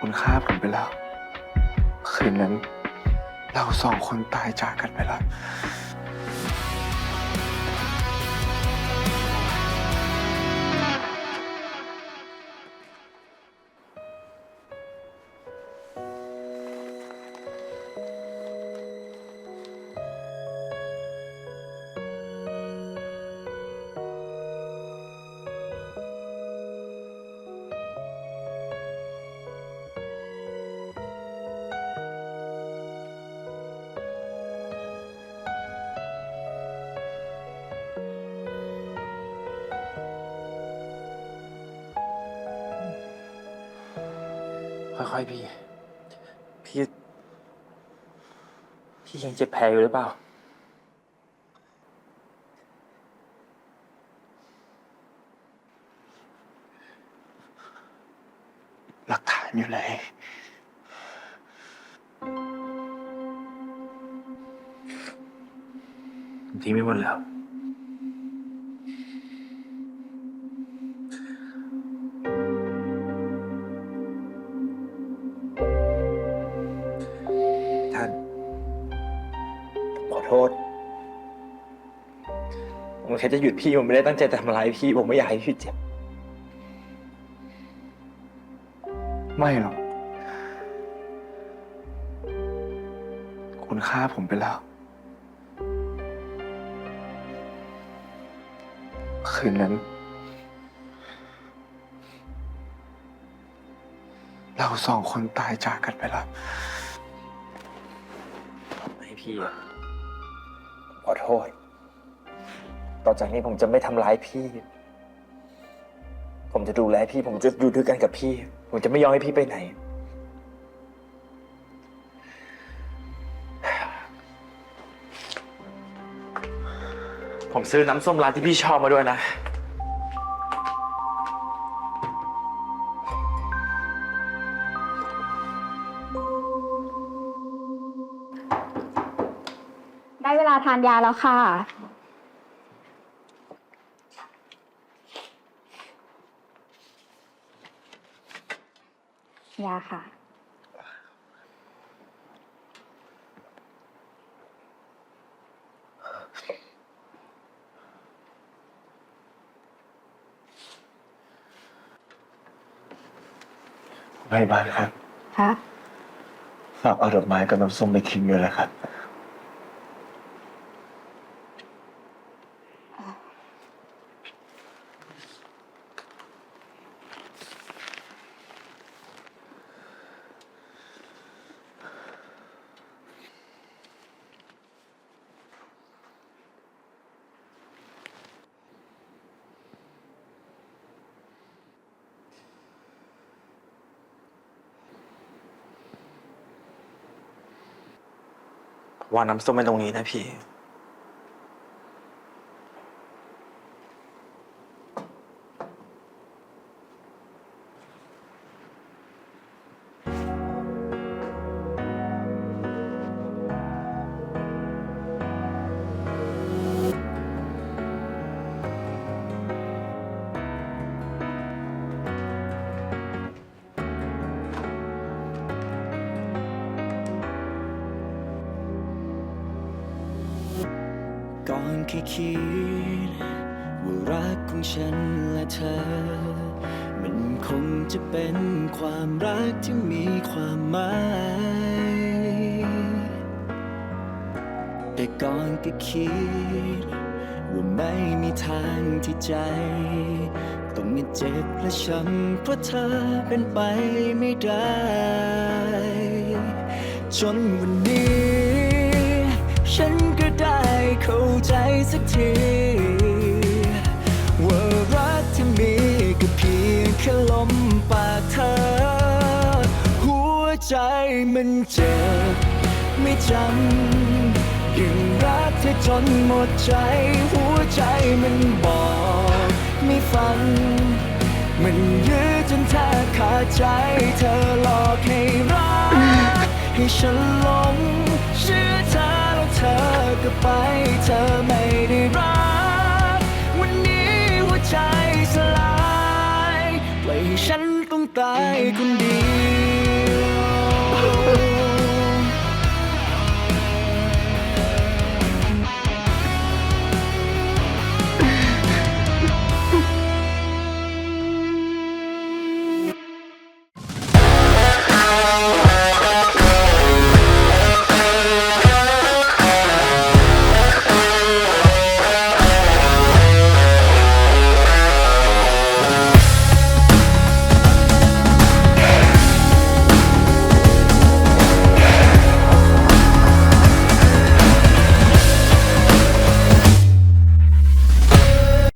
คุณฆ่าผมไปแล้ว คืนนั้น เราสองคนตายจากกันไปแล้ว ค่อยๆพี่ พี่ พี่ยังเจ็บแผลอยู่หรือเปล่า หลักฐานอยู่ไหนผมทิ้งไม่หมดแล้ว แค่จะหยุดพี่ผมไม่ได้ตั้งใจจะทำร้ายพี่ผมไม่อยากให้พี่เจ็บ ไม่หรอก คุณฆ่าผมไปแล้ว คืนนั้น เราสองคนตายจากกันไปแล้ว ให้พี่อะขอโทษ ต่อจากนี้ผมจะไม่ทำร้ายพี่ ผมจะดูแลพี่ ผมจะอยู่ด้วยกันกับพี่ ผมจะไม่ยอมให้พี่ไปไหน ผมซื้อน้ำส้มร้านที่พี่ชอบมาด้วยนะ ได้เวลาทานยาแล้วค่ะ ยาค่ะ พยาบาลครับ ค่ะ ฝากเอาดอกไม้กับน้ำส้มไปทิ้งด้วยนะครับ วางน้ำส้มไว้ตรงนี้นะพี่ แค่คิด ว่ารักของฉันและเธอ มันคงจะเป็นความรักที่มีความหมาย แต่ก่อนก็คิด ว่าไม่มีทางที่ใจ ต้องมาเจ็บและช้ำเพราะเธอเป็นไปไม่ได้ จนวันนี้ ฉัน มันเจ็บไม่จำยิ่งรักเธอจนหมดใจ หัวใจมันบอกไม่ฟัง มันยื้อจนแทบขาดใจ เธอหลอกให้รัก ให้ฉันหลงเชื่อเธอแล้วเธอก็ไป เธอไม่ได้รัก วันนี้หัวใจสลายปล่อยให้ฉันต้องตายคนเดี